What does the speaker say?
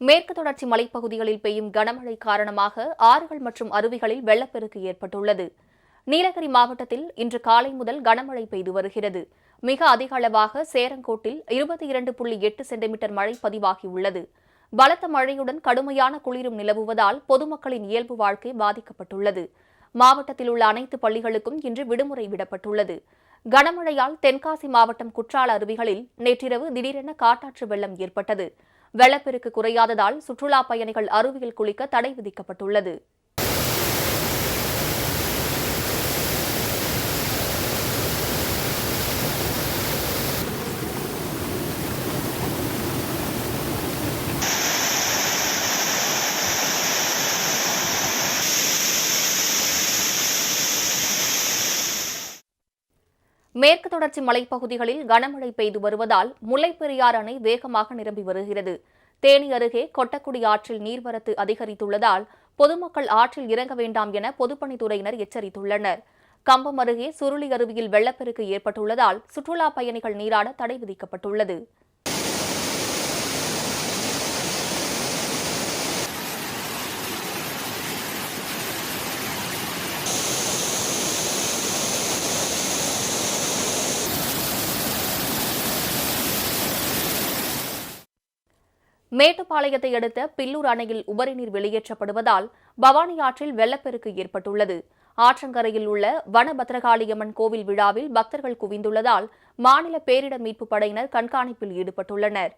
மேற்கு தொடர்ச்சி மலைப்பகுதிகளில் பெய்யும் கனமழை காரணமாக ஆறுகள் மற்றும் அருவிகளில் வெள்ளப்பெருக்கு ஏற்பட்டுள்ளது. நீலகிரி மாவட்டத்தில் இன்று காலை முதல் கனமழை பெய்து வருகிறது. மிக அதிக அளவாக சேரங்கோட்டில் இருபத்தி இரண்டு புள்ளி எட்டு சென்டிமீட்டர் மழை பதிவாகியுள்ளது. பலத்த மழையுடன் கடுமையான குளிரும் நிலவுவதால் பொதுமக்களின் இயல்பு வாழ்க்கை பாதிக்கப்பட்டுள்ளது. மாவட்டத்தில் உள்ள அனைத்து பள்ளிகளுக்கும் இன்று விடுமுறை விடப்பட்டுள்ளது. கனமழையால் தென்காசி மாவட்டம் குற்றால அருவிகளில் நேற்றிரவு திடீரென காட்டாற்று வெள்ளம் ஏற்பட்டது. வெள்ளப்பெருக்கு குறையாததால் சுற்றுலா பயணிகள் அருவியில் குளிக்க தடை விதிக்கப்பட்டுள்ளது. மேற்கு தொடர்ச்சி மலைப்பகுதிகளில் கனமழை பெய்து வருவதால் முல்லைப்பெரியாறு அணை வேகமாக நிரம்பி வருகிறது. தேனி அருகே கொட்டக்குடி ஆற்றில் நீர்வரத்து அதிகரித்துள்ளதால் பொதுமக்கள் ஆற்றில் இறங்க வேண்டாம் என பொதுப்பணித்துறையினர் எச்சரித்துள்ளனர். கம்பம் அருகே சுருளி அருவியில் வெள்ளப்பெருக்கு ஏற்பட்டுள்ளதால் சுற்றுலா பயணிகள் நீராட தடை விதிக்கப்பட்டுள்ளது. மேட்டுப்பாளையத்தை அடுத்த பில்லூர் அணையில் உபரிநீர் வெளியேற்றப்படுவதால் பவானி ஆற்றில் வெள்ளப்பெருக்கு ஏற்பட்டுள்ளது. ஆற்றங்கரையில் உள்ள வனபத்ரகாளியம்மன் கோவில் விழாவில் பக்தர்கள் குவிந்துள்ளதால் மாநில பேரிடர் மீட்புப் படையினர் கண்காணிப்பில் ஈடுபட்டுள்ளனர்.